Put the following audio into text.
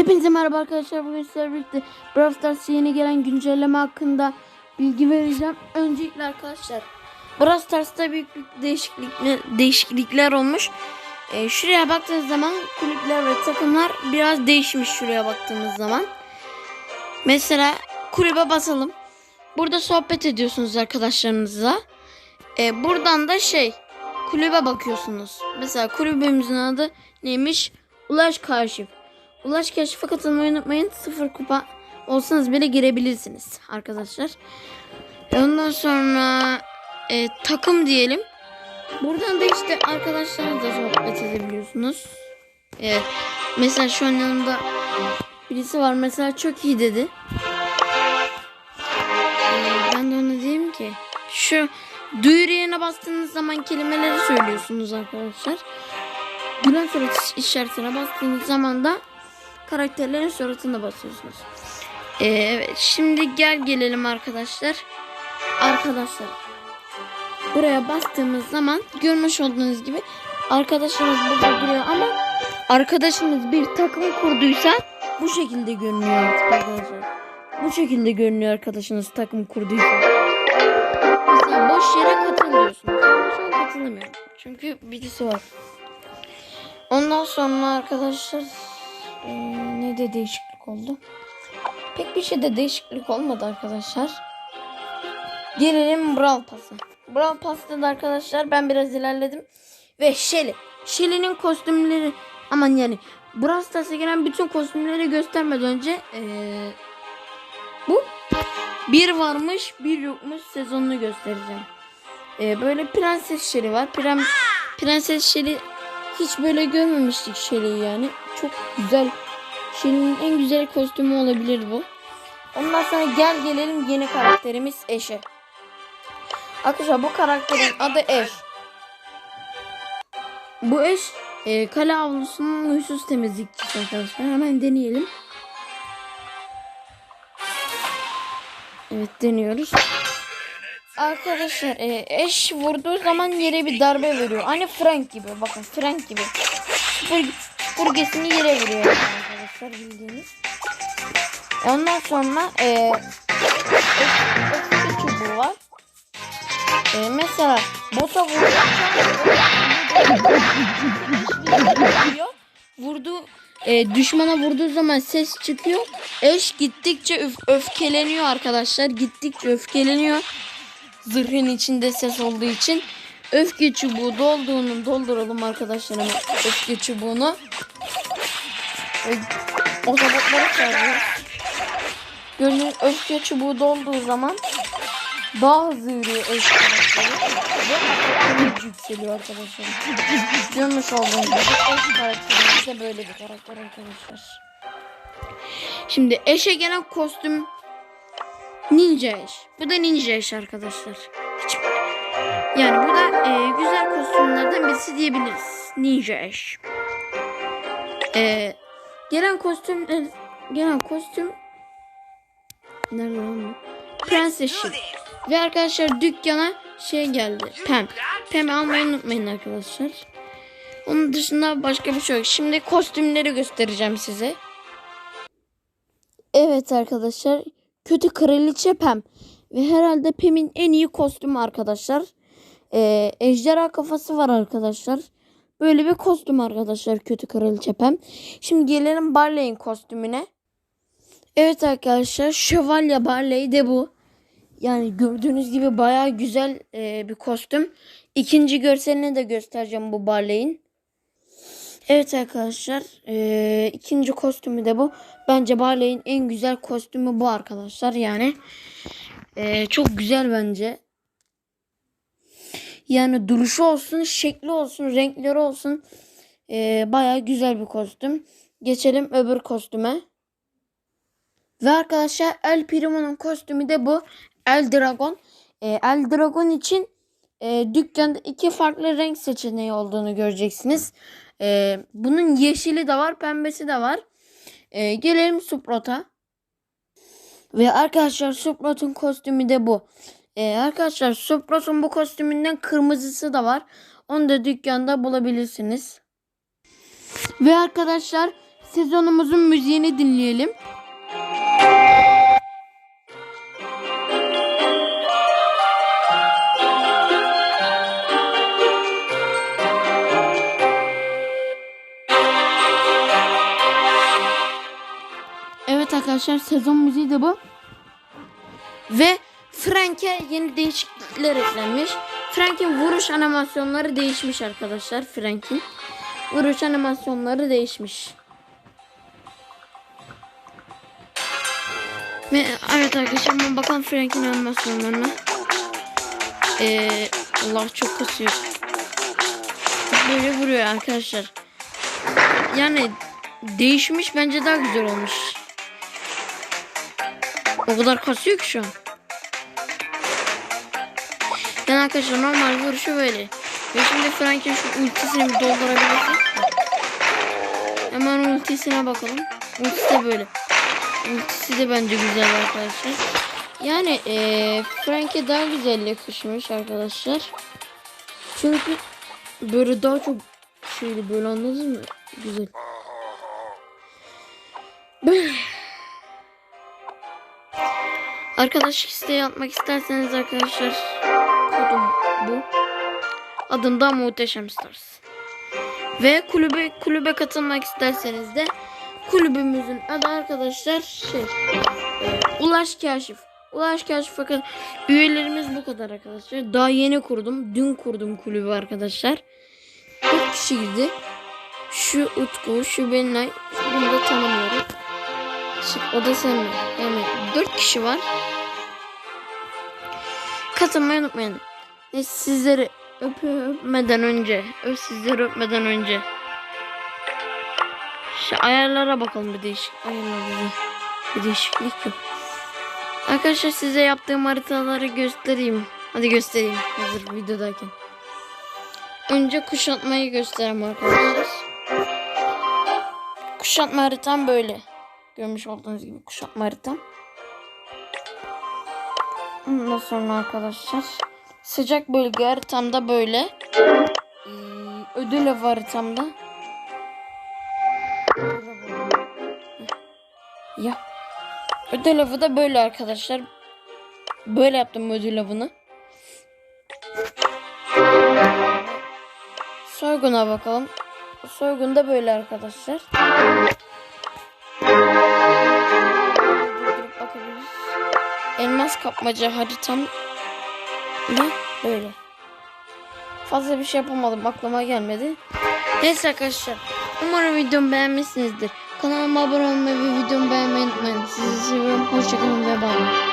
Hepinize merhaba arkadaşlar. Bugün sizlerle birlikte Brawl Stars yeni gelen güncelleme hakkında bilgi vereceğim. Öncelikle arkadaşlar Brawl Stars'ta büyük büyük değişiklikler, değişiklikler olmuş. Ee, şuraya baktığınız zaman kulüpler ve takımlar biraz değişmiş şuraya baktığımız zaman. Mesela kulübe basalım. Burada sohbet ediyorsunuz arkadaşlarınızla. Ee, buradan da şey kulübe bakıyorsunuz. Mesela kulübümüzün adı neymiş? Ulaş Karşıf. Ulaş Keşif'e katılmayı unutmayın. Sıfır kupa olsanız bile girebilirsiniz arkadaşlar. Ondan sonra e, takım diyelim. Buradan da işte arkadaşlarınızla sohbet edebiliyorsunuz. E, mesela şu an yanımda birisi var. Mesela çok iyi dedi. E, ben de ona diyeyim ki şu duyuru yerine bastığınız zaman kelimeleri söylüyorsunuz arkadaşlar. Gülen surat işaretine bastığınız zaman da karakterlerin suratına basıyorsunuz. Ee, evet şimdi gel gelelim arkadaşlar. Arkadaşlar buraya bastığımız zaman görmüş olduğunuz gibi arkadaşınız burada duruyor ama arkadaşınız bir takım kurduysa bu şekilde görünüyor arkadaşlar. Bu şekilde görünüyor arkadaşınız takım kurduysa. Mesela boş yere katılıyorsunuz. Ama şu an katılamıyorum. Çünkü birisi var. Ondan sonra arkadaşlar ee, ne de değişiklik oldu? Pek bir şeyde değişiklik olmadı arkadaşlar. Gelelim Brawl Pass'a. Brawl Pass'ta da arkadaşlar ben biraz ilerledim. Ve Shelly. Shelly'nin kostümleri aman yani Brawl Stars'a gelen bütün kostümleri göstermeden önce ee, bu bir varmış bir yokmuş sezonunu göstereceğim. Ee, böyle Prenses Shelly var. Prem, Prenses Shelly hiç böyle görmemiştik Shelly'i yani. Çok güzel. Shelly'nin en güzel kostümü olabilir bu. Ondan sonra gel gelelim yeni karakterimiz Eş'e. Arkadaşlar bu karakterin adı Eş. Bu Eş e, kale avlusunun huysuz temizlikçisi arkadaşlar. Hemen deneyelim. Evet deniyoruz. Arkadaşlar e, eş vurduğu zaman yere bir darbe veriyor. Aynı Frank gibi. Bakın Frank gibi. Süpür, süpürgesini yere vuruyor yani arkadaşlar bildiğiniz. Ondan sonra e, öfke çubuğu var. E, mesela bota vurursa vurdu e, düşmana vurduğu zaman ses çıkıyor. Eş gittikçe öf- öfkeleniyor arkadaşlar. Gittikçe öfkeleniyor. Zırhın içinde ses olduğu için öfke çubuğu dolduğunu dolduralım arkadaşlarım öfke çubuğunu. E, o sabotları çağırıyoruz. Gördüğünüz öfke çubuğu dolduğu zaman daha hızlı yürüyor. Ve atakları yükseliyor arkadaşlar. Görmüş olduğunuz gibi eş karakterimiz de böyle bir karakter arkadaşlar. Şimdi eşe gelen kostüm Ninja eş. Bu da ninja eş arkadaşlar. Yani bu da e, güzel kostümlerden birisi diyebiliriz. Ninja eş. E, gelen kostüm e, gelen kostüm nerede lan bu? Prenses Şif. Ve arkadaşlar dükkana şey geldi. Pem. Pem'i almayı unutmayın arkadaşlar. Onun dışında başka bir şey yok. Şimdi kostümleri göstereceğim size. Evet arkadaşlar. Kötü Kraliçe Pem. Ve herhalde Pem'in en iyi kostümü arkadaşlar. Ee, ejderha kafası var arkadaşlar. Böyle bir kostüm arkadaşlar Kötü Kraliçe Pem. Şimdi gelelim Barley'in kostümüne. Evet arkadaşlar Şövalye Barley de bu. Yani gördüğünüz gibi baya güzel e, bir kostüm. İkinci görselini de göstereceğim bu Barley'in. Evet arkadaşlar e, ikinci kostümü de bu. Bence Barley'in en güzel kostümü bu arkadaşlar. Yani e, çok güzel bence. Yani duruşu olsun, şekli olsun, renkleri olsun. E, Baya güzel bir kostüm. Geçelim öbür kostüme. Ve arkadaşlar El Primo'nun kostümü de bu. El Dragon. E, El Dragon için e, dükkanda iki farklı renk seçeneği olduğunu göreceksiniz. E, bunun yeşili de var, pembesi de var. E, gelelim Suprot'a. Ve arkadaşlar Suprot'un kostümü de bu. E, arkadaşlar Suprot'un bu kostümünden kırmızısı da var. Onu da dükkanda bulabilirsiniz. Ve arkadaşlar sezonumuzun müziğini dinleyelim. Evet arkadaşlar sezon müziği de bu. Ve Frank'e yeni değişiklikler eklenmiş. Frank'in vuruş animasyonları değişmiş arkadaşlar. Frank'in vuruş animasyonları değişmiş. Ve evet arkadaşlar ben bakalım Frank'in animasyonlarına. Ee, Allah çok kasıyor. Böyle vuruyor arkadaşlar. Yani değişmiş bence daha güzel olmuş. O kadar kasıyor ki şu an. Arkadaşlar normal vuruşu böyle. Ve şimdi Frank'in şu ultisini bir doldurabilirsek. Hemen ultisine bakalım. Ultisi de böyle. Ultisi de bence güzel arkadaşlar. Yani eee Frank'e daha güzel yakışmış arkadaşlar. Çünkü böyle daha çok şeyli böyle anladınız mı? Güzel. Böyle. Arkadaş isteği atmak isterseniz arkadaşlar. Adım da Muhteşem Stars. Ve kulübe kulübe katılmak isterseniz de kulübümüzün adı arkadaşlar şey e, Ulaş Kaşif. Ulaş Kaşif fakat üyelerimiz bu kadar arkadaşlar. Daha yeni kurdum. Dün kurdum kulübü arkadaşlar. 4 kişi girdi. Şu Utku, şu Benay. Bunu da tanımıyorum. Şu- O da sen Yani 4 kişi var. Katılmayı unutmayın. Ve sizleri öp öpmeden önce, öp sizleri öpmeden önce şu ayarlara bakalım bir değişik ayarlarda bir değişiklik yok. Arkadaşlar size yaptığım haritaları göstereyim. Hadi göstereyim hazır videodayken. Önce kuşatmayı göstereyim arkadaşlar. Kuşatma haritam böyle. Görmüş olduğunuz gibi kuşatma haritam. Ondan sonra arkadaşlar sıcak bölge haritamda böyle. Ee, ödül avı haritamda. Ya. Ödül avı da böyle arkadaşlar. Böyle yaptım ödül avını. Soyguna bakalım. Soygun da böyle arkadaşlar. Elmas kapmaca haritam da böyle. Fazla bir şey yapamadım. Aklıma gelmedi. Neyse arkadaşlar. Umarım videomu beğenmişsinizdir. Kanalıma abone olmayı ve videomu beğenmeyi unutmayın. Sizi seviyorum. Hoşçakalın ve bay bay.